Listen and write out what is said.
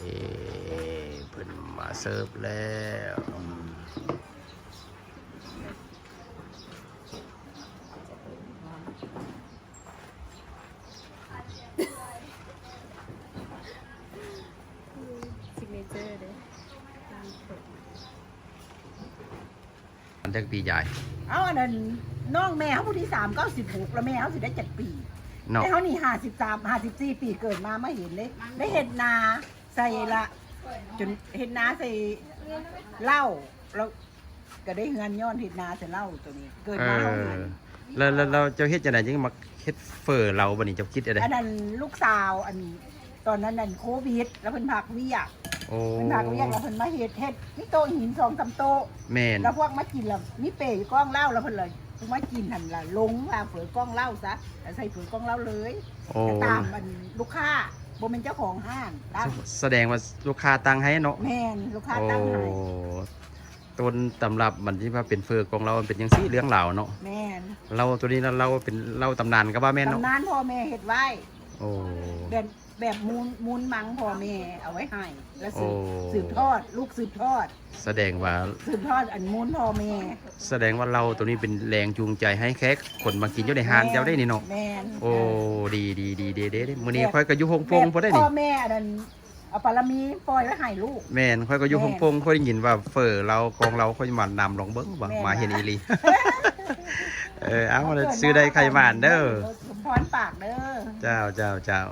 เอ๊ะเพิ่นมาเสิร์ฟแล้วซิกเนเจอร์เลยอันจักปีใหญ่เอาอันนั้นน้องแม่เขาผู้ที่สามก็สิบหกแล้วแม่เขาสิได้เจ็ดปีเนาะ แต่เขานี่ห้าสิบสามห้าสิบสี่ปีเกิดมาไม่เห็นเลย ได้เห็ดนา ใส่ละจนเห็ดนาใส่เหล้าแล้วก็ได้เงินย้อนเห็ดนาใส่เหล้าตัวนี้ เกิดเอมาเขาอเห็นแล้วแล้วเราเจ้าเฮ็ดจังได๋จึงมาเฮ็ดเฟอร์เราบัดนี้เจ้าคิดอะไรอันนั้นลูกสาวอันนี้ ตอนนั้นนั่นโควิด แล้วเพิ่นพักเวิยกโอ้เพิ่นพักเวิยกแล้วเพิ่นมาเฮ็ดเฮ็ดนี่โต๊ะหินสองสามโต๊ะแม่นแล้วพวกมากินแล้วมีเปย์อยู่กล้องเหล้าแล้วเพิ่นเลยพวกมากินหันละลงว่าเผือกล้องเหล้าซะแล้วใส่เผือกล้องเหล้าเลยโอ้จะตามมันลูกค้า บ่เป็นเจ้าของห้างตั้งแสดงว่าลูกค้าตั้งให้เนาะแม่นลูกค้าโอ้ตั้งให้ต้นตำรับมันที่ว่าเป็นเฟอร์ของเรามันเป็นจังซี่เรื่องเหล่าเนาะแม่นเราตัวนี้เราเราเป็นเราตำนานก็ว่าแม่นเนาะตำนานพ่อแม่เฮ็ดไว้โอ้แบบ แบบมูลมูลมังพ่อแม่เอาไว้ให้ แล้วสืบโอ้ สืบทอด ลูกสืบทอด แสดงว่าสืบทอดอันมูลพ่อแม่แสดงว่าเราตัวนี้เป็นแรงจูงใจให้แขกคนมากินอยู่ในห้านเจ้าได้นี่เนาะแม่นโอ้ดีดีดีเด้เด้เด้มื้อนี้ค่อยก็อยู่ฮงปงพอได้พ่นี่อแม่อันนั้นเอาปลามีปล่อยไว้ให้ลูก แม่นค่อยก็อยู่แม่ฮนงปงค่อยได้ยินว่าเฟอเรากองเราค่อยมานำลองเบิ่งว่าแม่น มาเห็นว่ะอีหลี เออเอาซื้อได้ไข่หวานเด้อสมพรปากเด้อ เจ้าเจ้าเจ้า